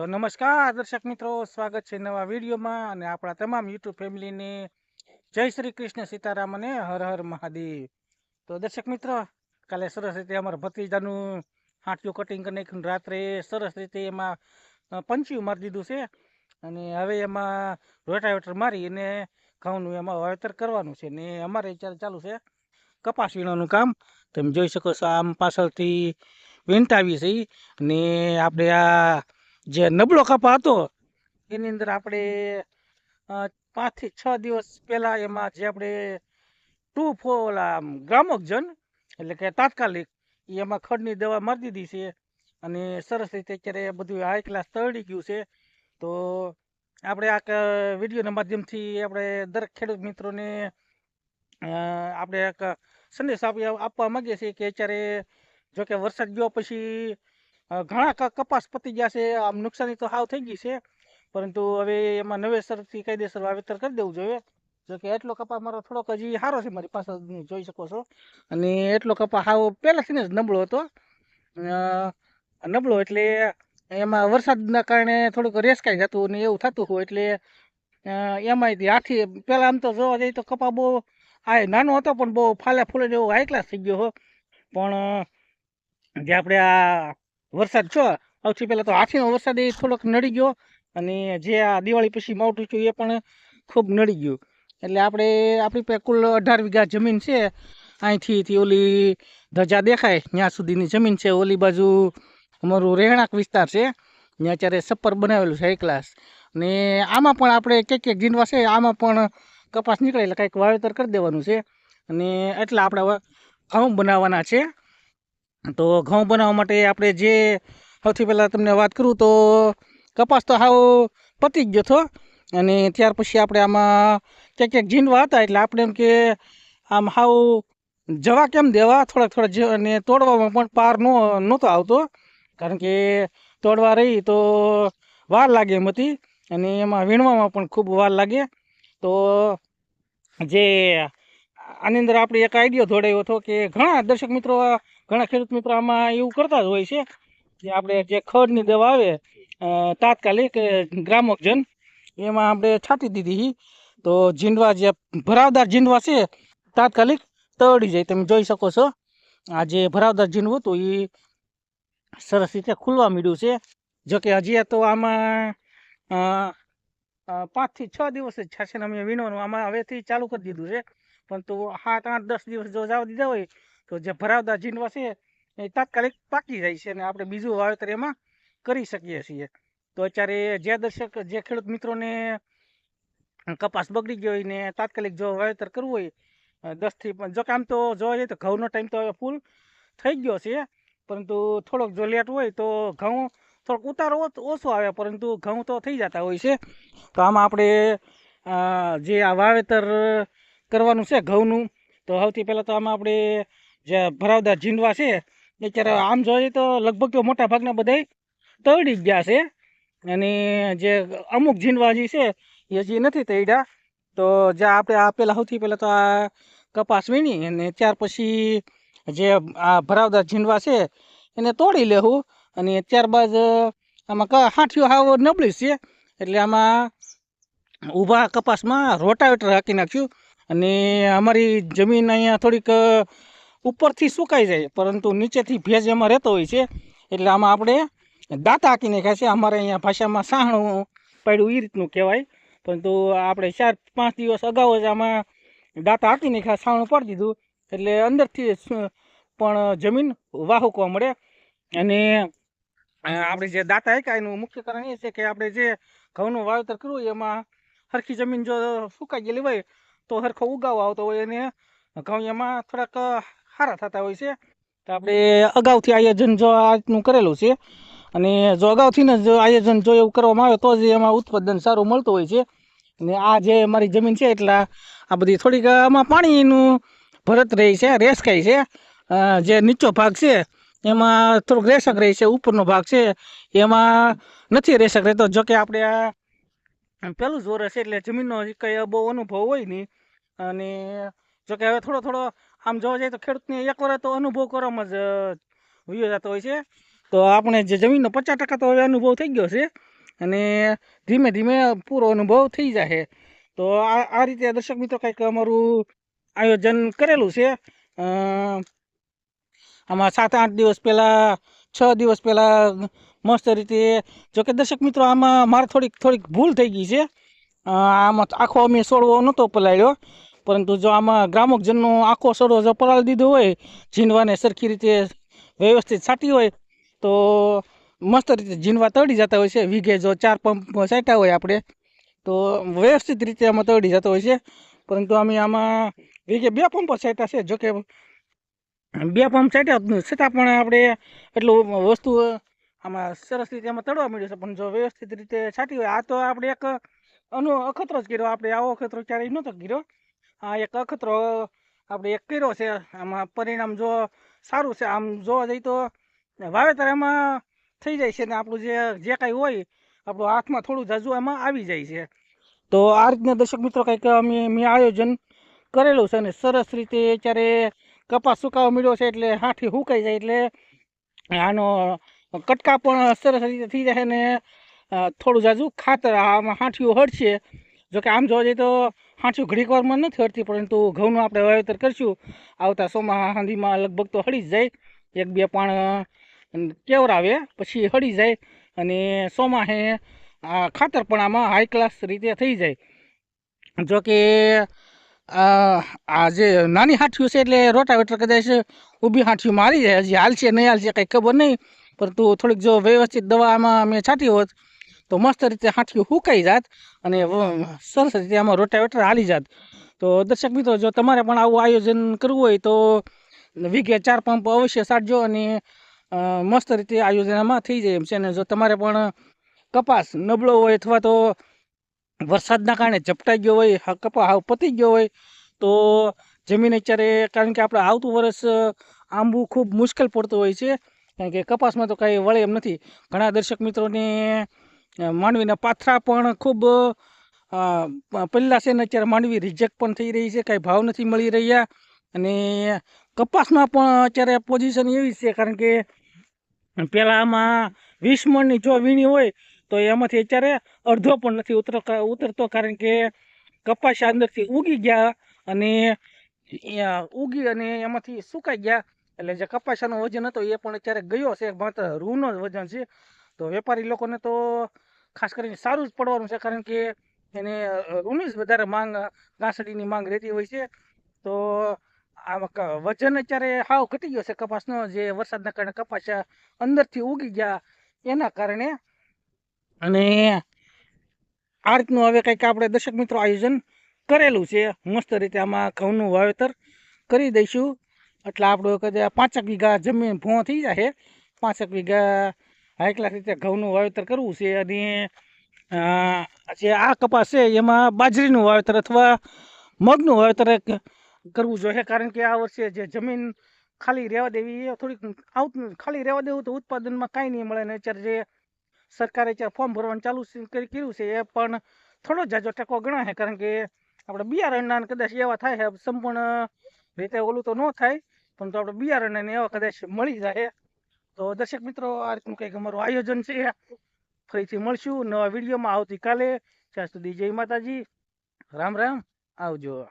તો નમસ્કાર, દર્શક મિત્રો, સ્વાગત છે નવા વિડીયોમાં અને આપણા તમામ યુટ્યુબ ફેમિલીને જય શ્રી કૃષ્ણ સીતારામ અને હર હર મહાદેવ. તો દર્શક મિત્રો, કાલે સરસ રીતે અમારા ભત્રીજાનું હાંટિયું કટિંગ કરી નાખ્યું રાત્રે સરસ રીતે એમાં પંચિયું મારી દીધું છે અને હવે એમાં રોટાવેટર મારી અને ઘઉંનું એમાં વાવેતર કરવાનું છે ને અમારે અત્યારે ચાલુ છે કપાસ વીણવાનું કામ. તમે જોઈ શકો છો આમ પાછળથી વીણતાવી છે ને આપણે આ જે નબળો કપા હતો, એની અંદર આપણે પાંચથી છ દિવસ પહેલાં એમાં જે આપણે ટુ ફોર ગ્રામોકજન એટલે કે તાત્કાલિક એમાં ખડની દવા મારી દીધી છે. અને સરસ રીતે અત્યારે બધું હાઈ ક્લાસ તળી ગયું છે. તો આપણે આ વિડીયોના માધ્યમથી આપણે દરેક ખેડૂત મિત્રોને આપણે એક સંદેશ આપી, આપવા માંગીએ છીએ કે અત્યારે જોકે વરસાદ ગયો પછી ઘણા કપાસ પતી ગયા છે. આમ નુકસાની તો હાવ થઈ ગઈ છે. પરંતુ હવે એમાં નવેસરથી કાયદેસર વાવેતર કરી દેવું જોઈએ. જો કે એટલો કપા મારો થોડોક હજી સારો છે મારી પાસે જોઈ શકો છો. અને એટલો કપા હાવ પહેલાંથી જ નબળો હતો. નબળો એટલે એમાં વરસાદના કારણે થોડુંક રેસકાઈ જતું ને એવું થતું હોય એટલે એમાંય હાથી પહેલાં આમ તો જોવા જઈએ તો કપા બહુ, આ નાનો હતો પણ બહુ ફાલે ફૂલે જેવો હાઈ ક્લાસ થઈ ગયો હો. પણ, જે આપણે આ વરસાદ છો? સૌથી પહેલાં તો હાથીનો વરસાદ એ થોડોક નડી ગયો અને જે આ દિવાળી પછી માવઠું થયું એ પણ ખૂબ નડી ગયું. એટલે આપણે, આપણી પાસે કુલ અઢાર વીઘા જમીન છે. અહીંથી ઓલી ધજા દેખાય ત્યાં સુધીની જમીન છે. ઓલી બાજુ અમારું રહેણાંક વિસ્તાર છે. ત્યાં અત્યારે સપ્પર બનાવેલું છે, એક ક્લાસ ને આમાં પણ આપણે ક્યાંક ક્યાંક જીનવા છે, આમાં પણ કપાસ નીકળે એટલે કંઈક વાવેતર કરી દેવાનું છે. અને એટલા આપણે ઘઉં બનાવવાના છે. તો ઘઉં બનાવવા માટે આપણે જે સૌથી પહેલાં તમને વાત કરું તો કપાસ તો હાવ પતી ગયો હતો. અને ત્યાર પછી આપણે આમાં ક્યાંક ક્યાંક ઝીંડવા હતા એટલે આપણે એમ કે આમ હાવ જવા કેમ દેવા? થોડાક જ અને તોડવામાં પણ પાર નો નહોતો આવતો. કારણ કે તોડવા રહી તો વાર લાગે એમ હતી. અને એમાં વીણવામાં પણ ખૂબ વાર લાગે. તો જે આની અંદર આપણે એક આઈડિયો દોડાયો હતો કે ઘણા દર્શક મિત્રો, ઘણા ખેડૂત મિત્રો આમાં એવું કરતા જ હોય છે જે આપણે જે ખડની દવા આવે તાત્કાલિક ગ્રામકજન એમાં આપણે છાંટી દીધી. તો જીંડવા જે ભરાવદાર જીંડવા છે, તાત્કાલિક તળી જાય. તમે જોઈ શકો છો, આ જે ભરાવદાર જીંડવું હતું એ સરસ રીતે ખુલવા માંડ્યું છે. જોકે હજી તો આમાં પાંચથી છ દિવસ જ ને અમે વીણવાનું આમાં હવેથી ચાલુ કરી દીધું છે. પરંતુ સાત, આઠ, દસ દિવસ જો જવા દીધા હોય, તો જે ભરાવતા જીંડવા છે, એ તાત્કાલિક પાકી જાય છે અને આપણે બીજું વાવેતર એમાં કરી શકીએ છીએ. તો અત્યારે જે દર્શક, જે ખેડૂત મિત્રોને કપાસ બગડી ગયો હોય ને તાત્કાલિક જો વાવેતર કરવું હોય દસથી પણ જો કામ તો જોવા જઈએ તો ઘઉંનો ટાઈમ તો હવે ફૂલ થઈ ગયો છે, પરંતુ થોડોક જો લેટ હોય તો ઘઉં થોડોક ઉતારો ઓછો આવે, પરંતુ ઘઉં તો થઈ જતા હોય છે. તો આમાં આપણે જે આ વાવેતર કરવાનું છે ઘઉંનું. તો સૌથી પહેલાં તો આમાં આપણે જે ભરાવદાર ઝીંડવા છે અત્યારે આમ જોઈએ તો લગભગ તો મોટા ભાગના બધાય તળી ગયા છે. અને જે અમુક ઝીંડવા જે છે એ હજી નથી તળ્યા. તો જે આપણે આ પહેલાં સૌથી પહેલાં તો આ કપાસ વીણી અને ત્યાર પછી જે આ ભરાવદાર ઝીંડવા છે એને તોડી લેવું અને ત્યારબાદ આમાં ક હાંઠીઓ હાવ નબળી છે. એટલે આમાં ઊભા કપાસમાં રોટાવેટર હાંકી નાખ્યું. અને અમારી જમીન અહીંયા થોડીક ઉપરથી સુકાઈ જાય, પરંતુ નીચેથી ભેજ એમાં રહેતો હોય છે. એટલે આમાં આપણે દાંતા હાકીને છે. અમારે અહીંયા ભાષામાં સાહણું પડ્યું એ રીતનું કહેવાય. પરંતુ આપણે ચાર, પાંચ દિવસ અગાઉ જ આમાં દાંતા હાકીને નાખ્યા સાહણું પાડી દીધું. એટલે અંદરથી પણ જમીન વાહુકવા મળે. અને આપણે જે દાંતા હાંક્યા એનું મુખ્ય કારણ એ છે કે આપણે જે ઘઉંનું વાવેતર કરવું એમાં સરખી જમીન જો સુકાઈ ગયેલી હોય તો સરખો ઉગાવ આવતો હોય અને એમાં થોડાક સારા થતા હોય છે. તો આપણે અગાઉથી આયોજન જો આજનું કરેલું છે અને જો અગાઉથી ને જો આયોજન જો એવું કરવામાં આવે તો જ એમાં ઉત્પાદન સારું મળતું હોય છે. અને આ જે મારી જમીન છે એટલા આ બધી થોડીક આમાં પાણીનું ભરત રહી છે રેસકાઈ છે. જે નીચો ભાગ છે એમાં થોડુંક રેસક રહે છે, ઉપરનો ભાગ છે એમાં નથી રેસક રહેતો. જોકે આપણે આ પહેલું જ વરસ એટલે જમીનનો કંઈ બહુ અનુભવ હોય નહીં. અને જોકે હવે થોડો થોડો આમ જોવા જઈએ તો ખેડૂતને એક વાર તો અનુભવ કરવામાં જ વયો જતો હોય છે. તો આપણે જે જમીનનો પચાસ ટકા તો હવે અનુભવ થઈ ગયો છે અને ધીમે ધીમે પૂરો અનુભવ થઈ જાય તો આ આ રીતે દર્શક મિત્રો કંઈક અમારું આયોજન કરેલું છે. આમાં સાત આઠ દિવસ પહેલાં, છ દિવસ પહેલાં મસ્ત રીતે જોકે દર્શક મિત્રો આમાં મારે થોડીક થોડીક ભૂલ થઈ ગઈ છે. આમાં આખો અમે સોળવો નહોતો પલાળ્યો. પરંતુ જો આમાં ગ્રામકજનનો આખો સડો જો પલાળી દીધો હોય, ઝીંડવાને સરખી રીતે વ્યવસ્થિત છાંટી હોય, તો મસ્ત રીતે ઝીંડવા તળી જતા હોય છે. વીઘે જો ચાર પંપ છાંટ્યા હોય આપણે, તો વ્યવસ્થિત રીતે આમાં તળી જતો હોય છે. પરંતુ અમે આમાં વીઘે બે પંપો છાંટ્યા છે. જોકે બે પંપ છાંટ્યા છતાં પણ આપણે એટલું વસ્તુ આમાં સરસ રીતે એમાં તળવા મળ્યું છે. પણ જો વ્યવસ્થિત રીતે છાંટી હોય, આ તો આપણે એક અનો અખતરો જ કર્યો. આપણે આવો અખતરો ક્યારેય નહોતો કર્યો. આ એક અખતરો આપણે એક કર્યો છે. આમાં પરિણામ જો સારું છે. આમ જોવા જઈએ તો વાવેતર એમાં થઈ જાય છે ને આપણું જે જે કાંઈ હોય આપણું હાથમાં થોડું જાજુ એમાં આવી જાય છે. તો આ રીતના દર્શક મિત્રો કંઈક અમે મેં આયોજન કરેલું છે અને સરસ રીતે અત્યારે કપાસ સુકાવા મળ્યો છે એટલે હાથી સુકાઈ જાય એટલે આનો કટકા પણ સરસ રીતે થઈ જાય ને અ, થોડું જાજુ ખાતર આમાં હાંઠિયું હળશે. જોકે આમ જોવા જઈએ તો હાંચું ઘડીક વારમાં નથી હળતી પરંતુ ઘઉંનું આપણે વાવેતર કરીશું. આવતા સોમાં હાંધીમાં લગભગ તો હળી જાય. એક, બે પાણ કેવરાવે પછી હળી જાય. અને સોમાં આ ખાતર પણ આમાં હાઈ ક્લાસ રીતે થઈ જાય. જોકે આ જે નાની હાંઠિયું છે એટલે રોટાવેટર કદાચ ઊભી હાંઠિયું મારી જાય. હજી હાલશે નહીં હાલશે કંઈ ખબર નહીં. પરંતુ થોડીક જો વ્યવસ્થિત દવા આમાં મેં છાંટી હોત તો મસ્ત રીતે હાંઠિયું સુકાઈ જાત અને સરસ રીતે આમાં રોટાવેટર હાલી જાત. તો દર્શક મિત્રો, જો તમારે પણ આવું આયોજન કરવું હોય તો વીઘે ચાર પંપ અવશ્ય સાટજો અને મસ્ત રીતે આયોજનમાં થઈ જાય એમ છે. અને જો તમારે પણ કપાસ નબળો હોય અથવા તો વરસાદના કારણે ઝપટાઈ ગયો હોય કપા હાવ પતી ગયો હોય, તો જમીન અત્યારે, કારણ કે આપણે આવતું વર્ષ આંબવું ખૂબ મુશ્કેલ પડતું હોય છે. કારણ કે કપાસમાં તો કાંઈ વળે એમ નથી. ઘણા દર્શક મિત્રોને માંડવીના પાથરા પણ ખૂબ પહેલાં છે ને અત્યારે માંડવી રિજેક્ટ પણ થઈ રહી છે, કાંઈ ભાવ નથી મળી રહ્યા અને કપાસમાં પણ અત્યારે પોઝિશન એવી છે કારણ કે પહેલાં આમાં વીસ મણની જો વીણી હોય તો એમાંથી અત્યારે અડધો પણ નથી ઉતર, ઉતરતો કારણ કે કપાસ અંદરથી ઉગી ગયા અને ઉગી અને એમાંથી સુકાઈ ગયા. એટલે જે કપાસાનો વજન હતો એ પણ અત્યારે ગયો છે, માત્ર રૂનો જ વજન છે. તો વેપારી લોકોને તો ખાસ કરીને સારું જ પડવાનું છે, કારણ કે એને ઊની જ વધારે માંગ ગાંસડીની માંગ રહેતી હોય છે. તો આ વજન અત્યારે હાવ ઘટી ગયો છે, કપાસનો જે વરસાદના કારણે કપાસ અંદરથી ઉગી ગયા એના કારણે. અને આ રીતનું હવે કંઈક આપણે દર્શક મિત્રો આયોજન કરેલું છે. મસ્ત રીતે આમાં ઘઉંનું વાવેતર કરી દઈશું. એટલે આપણું કદાચ પાંચેક વીઘા જમીન ભોં થઈ જશે પાંચેક વીઘા હાઈ ક્લાસ રીતે ઘઉંનું વાવેતર કરવું છે અને જે આ કપાસ છે એમાં બાજરીનું વાવેતર અથવા મગનું વાવેતર કરવું જોઈએ. કારણ કે આ વર્ષે જે જમીન ખાલી રહેવા દેવી એ થોડીક આઉટ ખાલી રહેવા દેવું તો ઉત્પાદનમાં કાંઈ નહીં મળે. ને અત્યારે જે સરકારે અત્યારે ફોર્મ ભરવાનું ચાલુ કર્યું છે, એ પણ થોડો જાજો ટેકો ગણાશે કારણ કે આપણે બિયારણના કદાચ એવા થાય છે, સંપૂર્ણ રીતે ઓલું તો ન થાય પરંતુ આપણે બિયારણને એવા કદાચ મળી જાય. તો દર્શક મિત્રો આ રીતનું કંઈક અમારું આયોજન છે. ફરીથી મળશું નવા વિડીયોમાં. આવતીકાલે, ત્યાં સુધી જય માતાજી. રામ રામ. આવજો.